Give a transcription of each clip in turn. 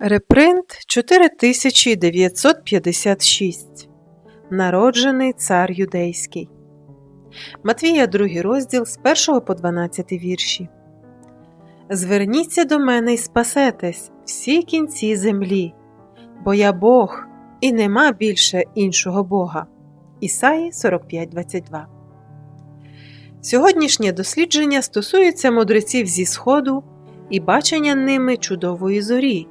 Репринт 4956. Народжений цар юдейський. Матвія 2 розділ з 1 по 12 вірші. Зверніться до мене й спасетесь всі кінці землі, бо я Бог і нема більше іншого Бога. Ісаї 45.22. Сьогоднішнє дослідження стосується мудреців зі Сходу і бачення ними чудової зорі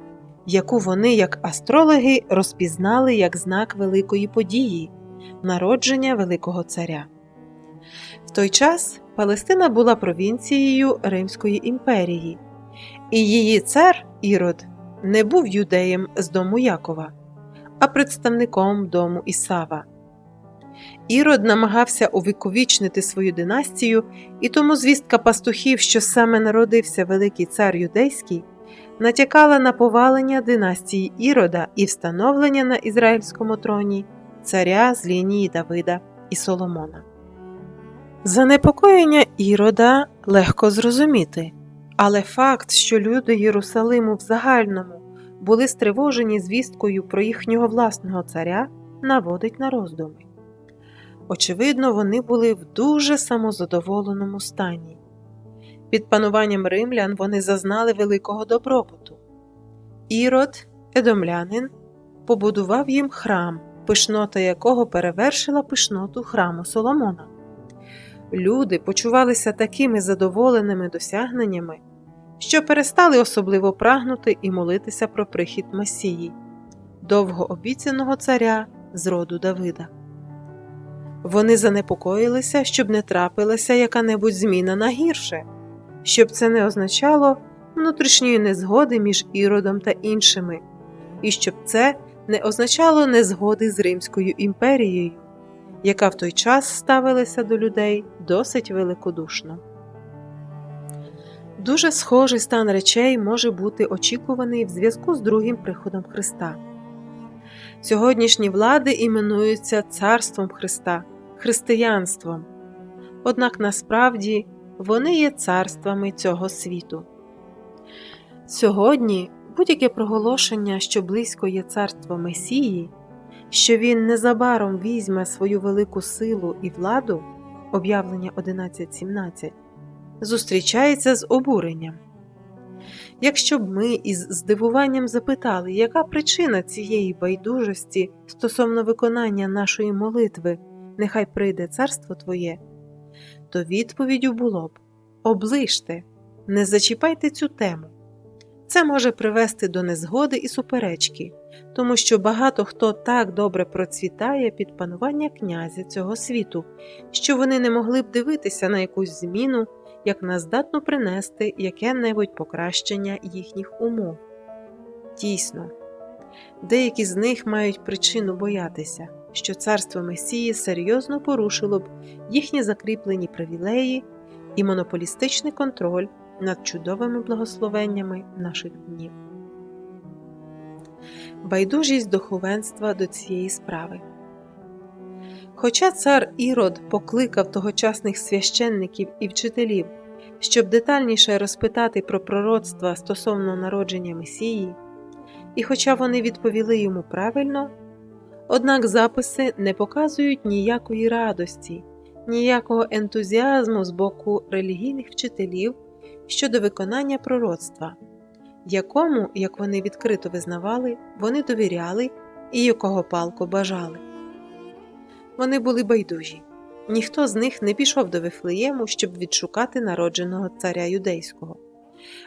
яку вони, як астрологи, розпізнали як знак великої події народження Великого Царя. В той час Палестина була провінцією Римської імперії, і її цар Ірод не був юдеєм з дому Якова, а представником дому Ісава. Ірод намагався увіковічнити свою династію, і тому звістка пастухів, що саме народився великий цар юдейський, натякала на повалення династії Ірода і встановлення на ізраїльському троні царя з лінії Давида і Соломона. Занепокоєння Ірода легко зрозуміти, але факт, що люди Єрусалиму в загальному були стривожені звісткою про їхнього власного царя, наводить на роздуми. Очевидно, вони були в дуже самозадоволеному стані. Під пануванням римлян вони зазнали великого добробуту. Ірод, едомлянин, побудував їм храм, пишнота якого перевершила пишноту храму Соломона. Люди почувалися такими задоволеними досягненнями, що перестали особливо прагнути і молитися про прихід Месії, довгообіцяного царя з роду Давида. Вони занепокоїлися, щоб не трапилася яка-небудь зміна на гірше щоб це не означало внутрішньої незгоди між іродом та іншими, і щоб це не означало незгоди з Римською імперією, яка в той час ставилася до людей досить великодушно. Дуже схожий стан речей може бути очікуваний в зв'язку з другим приходом Христа. Сьогоднішні влади іменуються Царством Христа, християнством, однак насправді вони є царствами цього світу. Сьогодні будь-яке проголошення, що близько є царство Месії, що він незабаром візьме свою велику силу і владу, об'явлення 11.17, зустрічається з обуренням. Якщо б ми із здивуванням запитали, яка причина цієї байдужості стосовно виконання нашої молитви, нехай прийде царство Твоє то відповіддю було б оближте, не зачіпайте цю тему. Це може привести до незгоди і суперечки, тому що багато хто так добре процвітає під панування князя цього світу, що вони не могли б дивитися на якусь зміну, як на здатну принести яке-небудь покращення їхніх умов. Дійсно, деякі з них мають причину боятися що царство Месії серйозно порушило б їхні закріплені привілеї і монополістичний контроль над чудовими благословеннями наших днів. Байдужість духовенства до цієї справи. Хоча цар Ірод покликав тогочасних священників і вчителів, щоб детальніше розпитати про пророцтва стосовно народження Месії, і хоча вони відповіли йому правильно, Однак записи не показують ніякої радості, ніякого ентузіазму з боку релігійних вчителів щодо виконання пророцтва, якому, як вони відкрито визнавали, вони довіряли і якого палко бажали. Вони були байдужі. Ніхто з них не пішов до Вифлеєму, щоб відшукати народженого царя юдейського.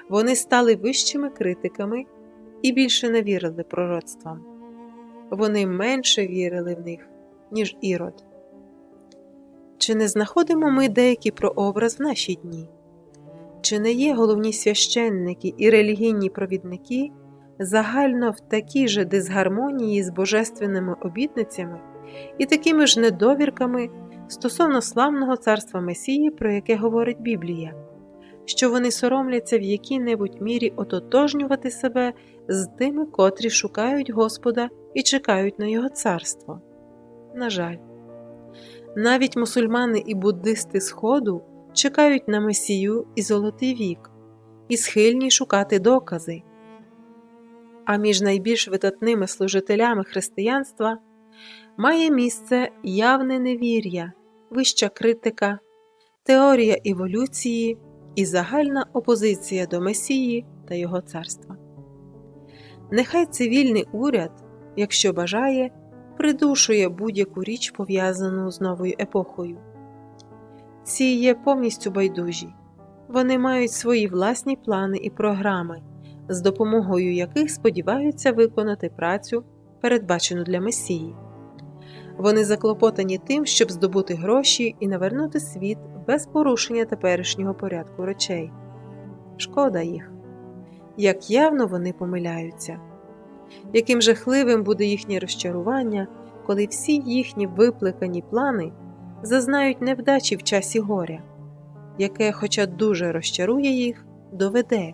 Вони стали вищими критиками і більше не вірили пророцтвам вони менше вірили в них, ніж ірод. Чи не знаходимо ми деякий прообраз в наші дні? Чи не є головні священники і релігійні провідники загально в такій же дисгармонії з божественними обітницями і такими ж недовірками стосовно славного царства Месії, про яке говорить Біблія? Що вони соромляться в якій-небудь мірі ототожнювати себе з тими, котрі шукають Господа і чекають на Його царство. На жаль, навіть мусульмани і буддисти Сходу чекають на Месію і Золотий вік і схильні шукати докази. А між найбільш видатними служителями християнства має місце явне невір'я, вища критика, теорія еволюції і загальна опозиція до Месії та Його царства. Нехай цивільний уряд, якщо бажає, придушує будь-яку річ пов'язану з новою епохою. Ці є повністю байдужі, вони мають свої власні плани і програми, з допомогою яких сподіваються виконати працю, передбачену для Месії. Вони заклопотані тим, щоб здобути гроші і навернути світ без порушення теперішнього порядку речей. Шкода їх, як явно вони помиляються, яким жахливим буде їхнє розчарування, коли всі їхні випликані плани зазнають невдачі в часі горя, яке, хоча дуже розчарує їх, доведе,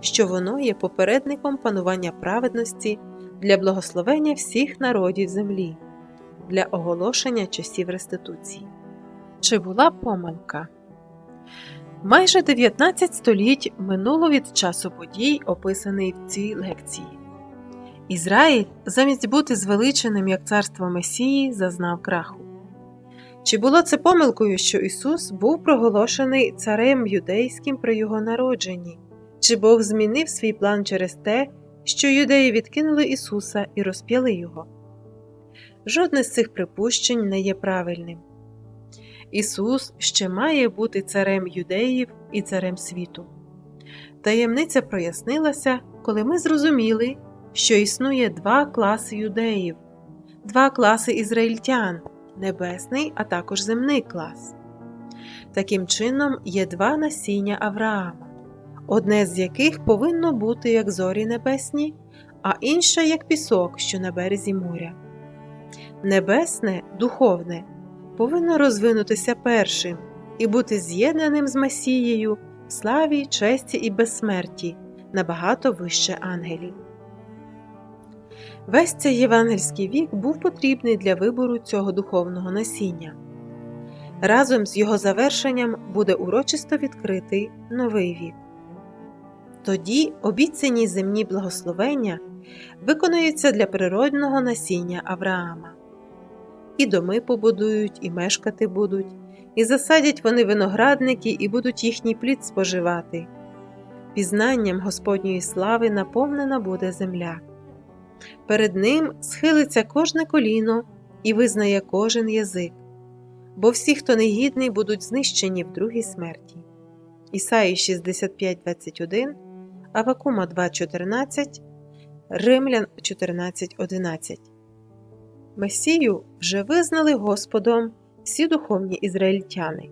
що воно є попередником панування праведності для благословення всіх народів землі, для оголошення часів реституції. Чи була помилка? Майже 19 століть минуло від часу подій, описаний в цій лекції. Ізраїль, замість бути звеличеним як царство Месії, зазнав краху. Чи було це помилкою, що Ісус був проголошений царем юдейським при його народженні? Чи Бог змінив свій план через те, що юдеї відкинули Ісуса і розп'яли Його? Жодне з цих припущень не є правильним. Ісус ще має бути царем юдеїв і царем світу. Таємниця прояснилася, коли ми зрозуміли, що існує два класи юдеїв, два класи ізраїльтян небесний, а також земний клас. Таким чином, є два насіння Авраама, одне з яких повинно бути як зорі небесні, а інше як пісок, що на березі моря. Небесне, духовне, повинно розвинутися першим і бути з'єднаним з Месією в славі, честі і безсмерті набагато вище ангелів. Весь цей євангельський вік був потрібний для вибору цього духовного насіння. Разом з його завершенням буде урочисто відкритий новий вік. Тоді обіцяні земні благословення виконуються для природного насіння Авраама. І доми побудують, і мешкати будуть, і засадять вони виноградники, і будуть їхній плід споживати. Пізнанням Господньої слави наповнена буде земля. Перед ним схилиться кожне коліно і визнає кожен язик, бо всі, хто негідний, будуть знищені в другій смерті. Ісаї 65:21, Авакума 2:14, Римлян 14:11. Месію вже визнали Господом всі духовні ізраїльтяни.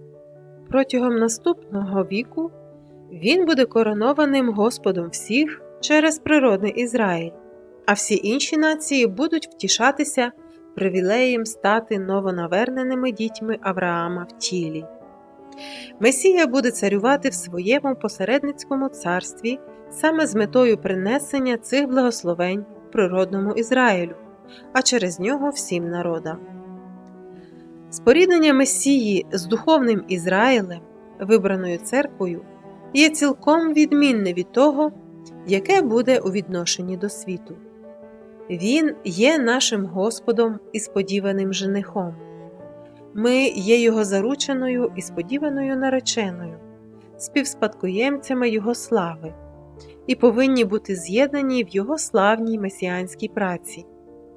Протягом наступного віку він буде коронованим Господом всіх через природний Ізраїль а всі інші нації будуть втішатися привілеєм стати новонаверненими дітьми Авраама в тілі. Месія буде царювати в своєму посередницькому царстві саме з метою принесення цих благословень природному Ізраїлю, а через нього всім народам. Споріднення Месії з духовним Ізраїлем, вибраною церквою, є цілком відмінне від того, яке буде у відношенні до світу. Він є нашим Господом і сподіваним женихом. Ми є Його зарученою і сподіваною нареченою, співспадкоємцями Його слави, і повинні бути з'єднані в Його славній месіанській праці.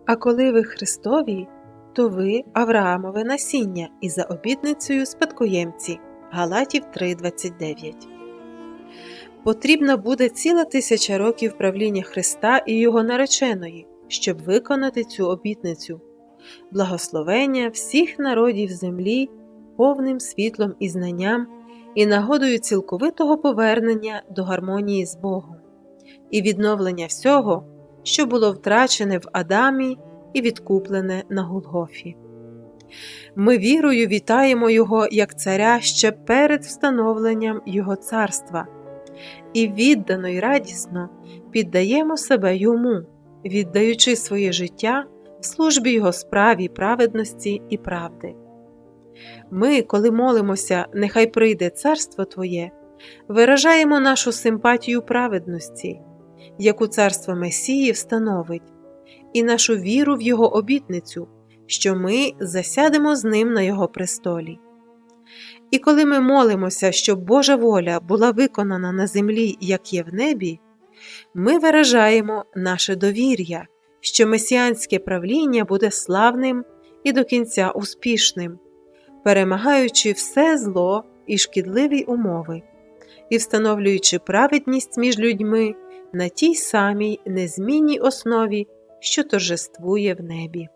А коли ви Христові, то ви Авраамове насіння і за обітницею спадкоємці. Галатів 3:29. Потрібна буде ціла тисяча років правління Христа і Його нареченої щоб виконати цю обітницю, благословення всіх народів землі повним світлом і знанням і нагодою цілковитого повернення до гармонії з Богом, і відновлення всього, що було втрачене в Адамі і відкуплене на Голгофі. Ми вірою вітаємо Його як царя ще перед встановленням Його царства і віддано й радісно піддаємо себе йому віддаючи своє життя в службі Його справі, праведності і правди. Ми, коли молимося, нехай прийде царство Твоє, виражаємо нашу симпатію праведності яку царство Месії встановить, і нашу віру в Його обітницю, що ми засядемо з ним на Його престолі. І коли ми молимося, щоб Божа воля була виконана на землі, як є в небі, ми виражаємо наше довір'я, що месіанське правління буде славним і до кінця успішним, перемагаючи все зло і шкідливі умови, і встановлюючи праведність між людьми на тій самій незмінній основі, що торжествує в небі.